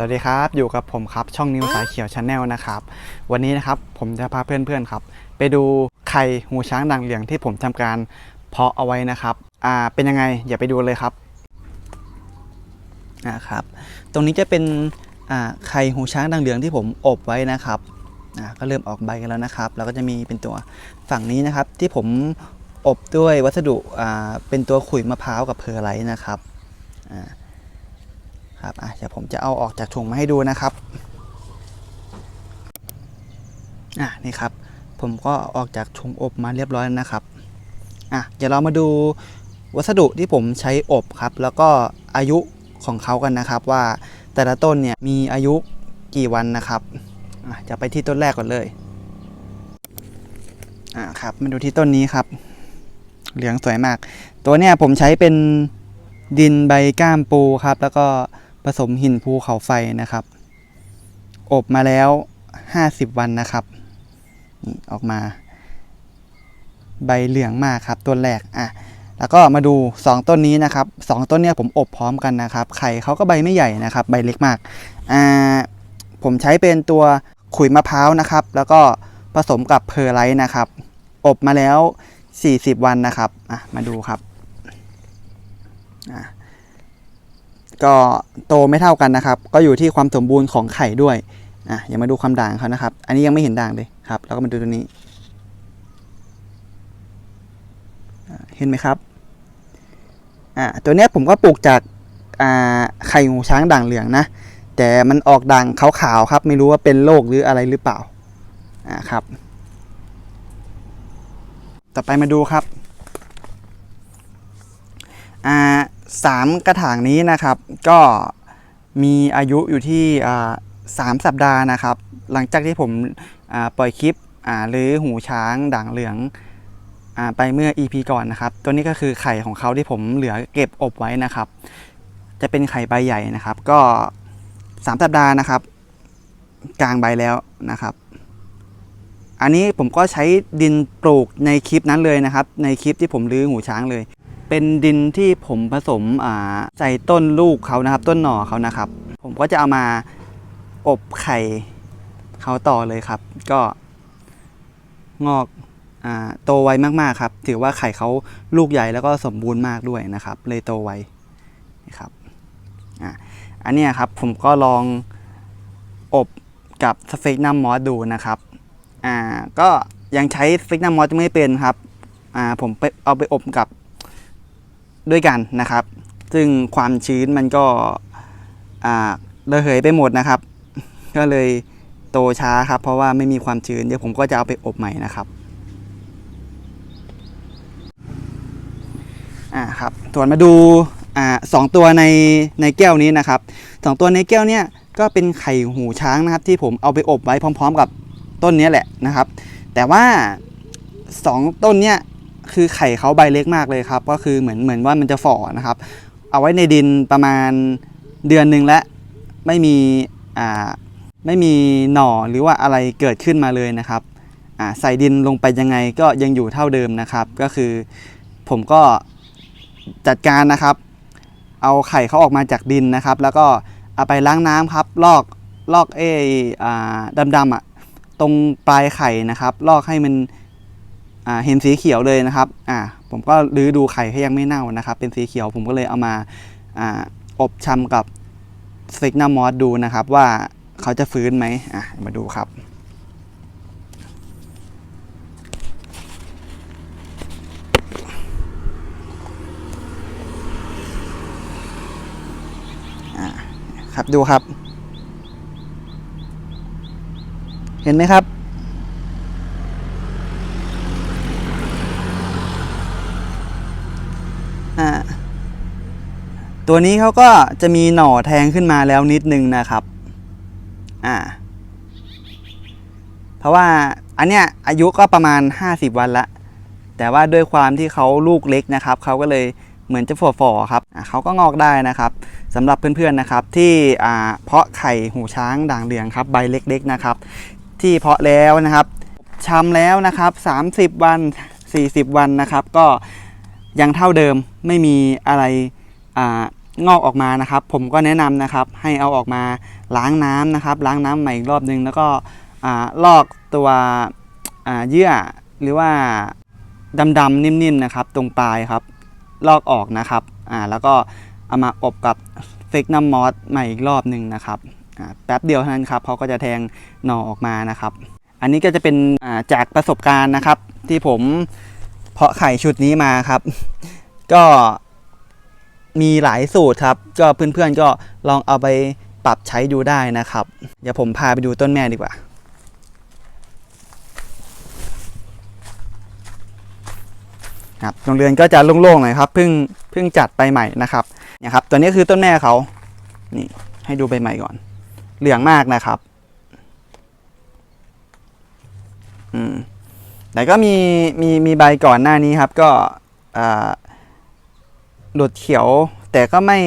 สวัสดีครับอยู่กับผมครับช่องนิวสายเขียวชาแนลนะครับวันนี้นะครับผมจะพาเพื่อนๆครับ ไปดูไข่หูช้างด่างเหลืองที่ผมทำการเพาะเอาไว้นะครับอ่าเป็นยังไงอย่าไปดูเลยครับอ่าครับ ตรงนี้จะเป็นอ่าไข่หูช้างด่างเหลืองที่ผมอบไว้นะครับอ่าก็เริ่มออกใบกันแล้วนะครับ แล้วก็จะมีเป็นตัวฝั่งนี้นะครับ ที่ผมอบด้วยวัสดุอ่าเป็นตัวขุยมะพร้าวกับเพอร์ไลท์นะครับอ่า ครับอะเดี๋ยวผมจะเอาออกจากถุงมาให้ดูนะครับอะนี่ครับ ผมก็ออกจากถุงอบมาเรียบร้อยแล้วนะครับอะเดี๋ยวเรามาดูวัสดุที่ผมใช้อบครับ แล้วก็อายุของเขากันนะครับ ว่าแต่ละต้นเนี่ยมีอายุกี่วันนะครับอะจะไปที่ต้นแรกก่อนเลยอะครับมาดูที่ต้นนี้ครับ เหลืองสวยมาก ตัวเนี่ยผมใช้เป็นดินใบก้ามปูครับ แล้วก็ สมหินภูเขาไฟนะครับ อบมาแล้ว 50 วันนะครับนี่ออกมา ใบเหลืองมากครับต้นแรกอะแล้วก็มาดู 2 ต้นนี้นะครับสองต้นเนี้ยผมอบพร้อมกันนะครับ ไข่เขาก็ใบไม่ใหญ่นะครับ ใบเล็กมากอ่าผมใช้เป็นตัวขุยมะพร้าวนะครับ แล้วก็ผสมกับเพอร์ไลท์นะครับ อบมาแล้ว 40 วันนะครับอะมาดูครับอะ ก็โตไม่เท่ากันนะครับ ก็อยู่ที่ความสมบูรณ์ของไข่ด้วยอะอย่ามาดูความด่างเขานะครับ อันนี้ยังไม่เห็นด่างเลยครับแล้วก็มาดูตัวนี้ เห็นไหมครับอะตัวเนี้ยผมก็ปลูกจากอ่าไข่หูช้างด่างเหลืองนะ แต่มันออกด่างขาวๆครับ ไม่รู้ว่าเป็นโรคหรืออะไรหรือเปล่าอ่าครับ ต่อไปมาดูครับอ่า สามกระถางนี้นะครับ ก็มีอายุอยู่ที่สามสัปดาห์นะครับ หลังจากที่ผมปล่อยคลิปหรือหูช้างด่างเหลืองอไปเมื่อ EP ก่อนนะครับ ตัวนี้ก็คือไข่ของเขาที่ผมเหลือเก็บอบไว้นะครับ จะเป็นไข่ใบใหญ่นะครับ ก็สามสัปดาห์นะครับ กลางใบแล้วนะครับ อันนี้ผมก็ใช้ดินปลูกในคลิปนั้นเลยนะครับ ในคลิปที่ผมลื้อหูช้างเลย เป็นดินที่ผมผสมใส่ต้นลูกเขานะครับ ต้นหน่อเขานะครับ ผมก็จะเอามาอบไข่เขาต่อเลยครับ ก็งอกอโตไวมากๆครับ ถือว่าไข่เขาลูกใหญ่แล้วก็สมบูรณ์มากด้วยนะครับ เลยโตไวนะครับอ,อันนี้ครับผมก็ลองอบกับสเฟกนัมมอสดูนะครับอ่าก็ยังใช้ฟิกนัมมอสไม่เป็นครับอ่าผมไปเอาไปอบกับ ด้วยกันนะครับ ซึ่งความชื้นมันก็ระเหยไปหมดนะครับ ก็เลยโตช้าครับ เพราะว่าไม่มีความชื้นเดี๋ยวผมก็จะเอาไปอบใหม่นะครับอ่าครับส่วนมาดูอ่าสองตัวในในแก้วนี้นะครับสองตัวในแก้วเนี่ยก็เป็นไข่หูช้างนะครับ ที่ผมเอาไปอบไว้พร้อม ๆ กับต้นนี้แหละนะครับ แต่ว่า 2 ต้นเนี้ย คือไข่เขาใบเล็กมากเลยครับ ก็คือเหมือนเหมือนว่ามันจะฝ่อนะครับ เอาไว้ในดินประมาณเดือนหนึ่งแล้วไม่มีอ่าไม่มีหน่อหรือว่าอะไรเกิดขึ้นมาเลยนะครับอ่าใส่ดินลงไปยังไงก็ยังอยู่เท่าเดิมนะครับ ก็คือผมก็จัดการนะครับ เอาไข่เขาออกมาจากดินนะครับ แล้วก็เอาไปล้างน้ำครับ ลอกลอกเออ่าดำๆอะตรงปลายไข่นะครับ ลอกให้มัน เห็นสีเขียวเลยนะครับอ่าผมก็รื้อดูไข่ให้ยังไม่เน่านะครับ เป็นสีเขียวผมก็เลยเอามาอ่าอบชำกับสเฟกนามอสดูนะครับ ว่าเขาจะฟื้นไหมอะมาดูครับครับดูครับ เห็นไหมครับ อ่า ตัวนี้เขาก็จะมีหน่อแทงขึ้นมาแล้วนิดนึงนะครับ อ่า เพราะว่าอันเนี้ยอายุก็ประมาณ 50 วันละ แต่ว่าด้วยความที่เขาลูกเล็กนะครับ เขาก็เลยเหมือนจะฝ่อๆครับเขาก็งอกได้นะครับสำหรับเพื่อนๆนะครับ ที่เพาะไข่หูช้างด่างเหลืองครับ ใบเล็กๆนะครับ ที่เพาะแล้วนะครับชำแล้วนะครับ 30 วัน 40 วันนะครับ ก็ยังเท่าเดิมไม่มีอะไรอา งอกออกมานะครับ ผมก็แนะนำนะครับ ให้เอาออกมาล้างน้ำนะครับ ล้างน้ำใหม่อีกรอบนึง แล้วก็ลอกตัวเยื่อหรือว่าดำๆนิ่มๆนนะครับ ตรงปลายครับ ลอกออกนะครับแล้วก็เอามาอบกับเฟกนัมมอสใหม่อีกรอบหนึ่งนะครับแป๊บเดียวเท่านั้นครับเขาก็จะแทงหน่อออกมานะครับ อันนี้ก็จะเป็นาจากประสบการณ์นะครับ ที่ผมเพาะไข่ชุดนี้มาครับ ก็ มีหลายสูตรครับ ก็เพื่อนๆก็ลองเอาไปปรับใช้ดูได้นะครับ เดี๋ยวผมพาไปดูต้นแม่ดีกว่า ครับโรงเรือนก็จะโล่งๆหน่อยครับเพิ่งเพิ่งจัดไปใหม่นะครับเนี่ยครับ ตัวนี้คือต้นแม่เขา นี่ให้ดูใบใหม่ก่อน เหลืองมากนะครับ อืมแต่ก็มีมีมีใบก่อนหน้านี้ครับ ก็อ่า หลุดเขียวแต่ก็ไม่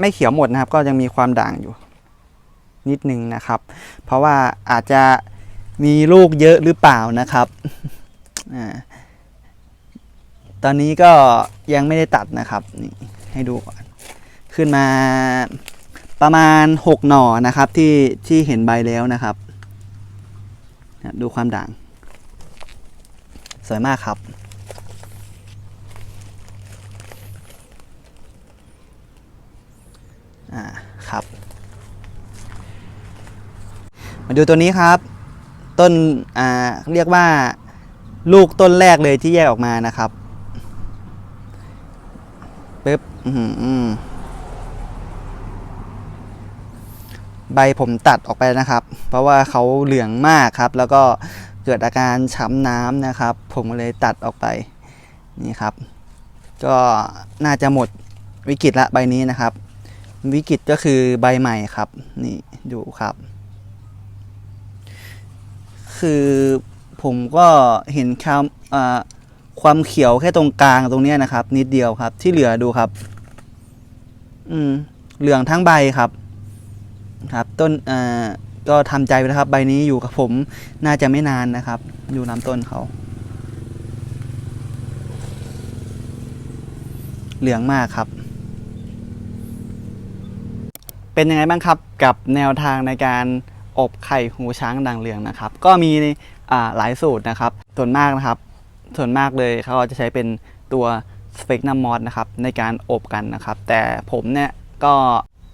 ไม่เขียวหมดนะครับ ก็ยังมีความด่างอยู่นิดนึงนะครับ เพราะว่าอาจจะมีลูกเยอะหรือเปล่านะครับอ่าตอนนี้ก็ยังไม่ได้ตัดนะครับนี่ให้ดูก่อน ขึ้นมาประมาณ 6 หน่อนะครับที่ที่เห็นใบแล้วนะครับ ดูความด่าง สวยมากครับ อ่าครับ มาดูตัวนี้ครับ ต้นอ่าเรียกว่าลูกต้นแรกเลยที่แยกออกมานะครับปึ๊บใบผมตัดออกไปนะครับ เพราะว่าเขาเหลืองมากครับ แล้วก็เกิดอาการช้ำน้ำนะครับ ผมเลยตัดออกไปนี่ครับ ก็น่าจะหมดวิกฤตละใบนี้นะครับ วิกฤตก็คือใบใหม่ครับ นี่ดูครับ คือผมก็เห็นคำความเขียวแค่ตรงกลางตรงนี้นะครับ นิดเดียวครับ ที่เหลือดูครับ อืม เหลืองทั้งใบครับ ครับ ต้นอ่อก็ทำใจไปนะครับ ใบนี้อยู่กับผมน่าจะไม่นานนะครับดูลำต้นเขา เหลืองมากครับ เป็นยังไงบ้างครับกับแนวทางในการ อบไข่หูช้างด่างเหลืองนะครับ ก็มีหลายสูตรนะครับ ส่วนมากนะครับ ส่วนมากเลยเขาจะใช้เป็นตัวสเปกนัมมอสนะครับในการอบกันนะครับ แต่ผมเนี่ยก็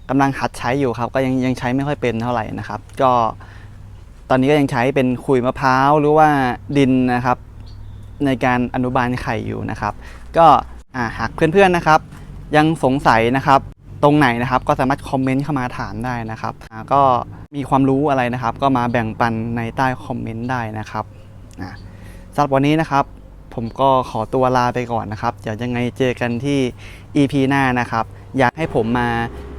กำลังหัดใช้อยู่ครับ ก็ยังยังใช้ไม่ค่อยเป็นเท่าไหร่นะครับ ก็ตอนนี้ก็ยังใช้เป็นขุยมะพร้าวหรือว่าดินนะครับ ในการอนุบาลไข่อยู่นะครับ ก็หากเพื่อนๆนะครับ ยังสงสัยนะครับ ตรงไหนนะครับ ก็สามารถคอมเมนต์เข้ามาถามได้นะครับก็มีความรู้อะไรนะครับ ก็มาแบ่งปันในใต้คอมเมนต์ได้นะครับสำหรับวันนี้นะครับ ผมก็ขอตัวลาไปก่อนนะครับเดี๋ยวยังไงเจอกันที่ EP หน้านะครับ อยากให้ผมมา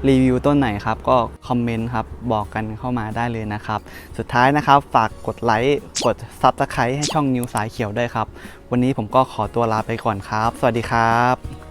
รีวิวต้นไหนครับ ก็คอมเมนต์ครับ บอกกันเข้ามาได้เลยนะครับ สุดท้ายนะครับ ฝากกดไลค์กด Subscribe ให้ช่องนิวสายเขียวด้วยครับ วันนี้ผมก็ขอตัวลาไปก่อนครับ สวัสดีครับ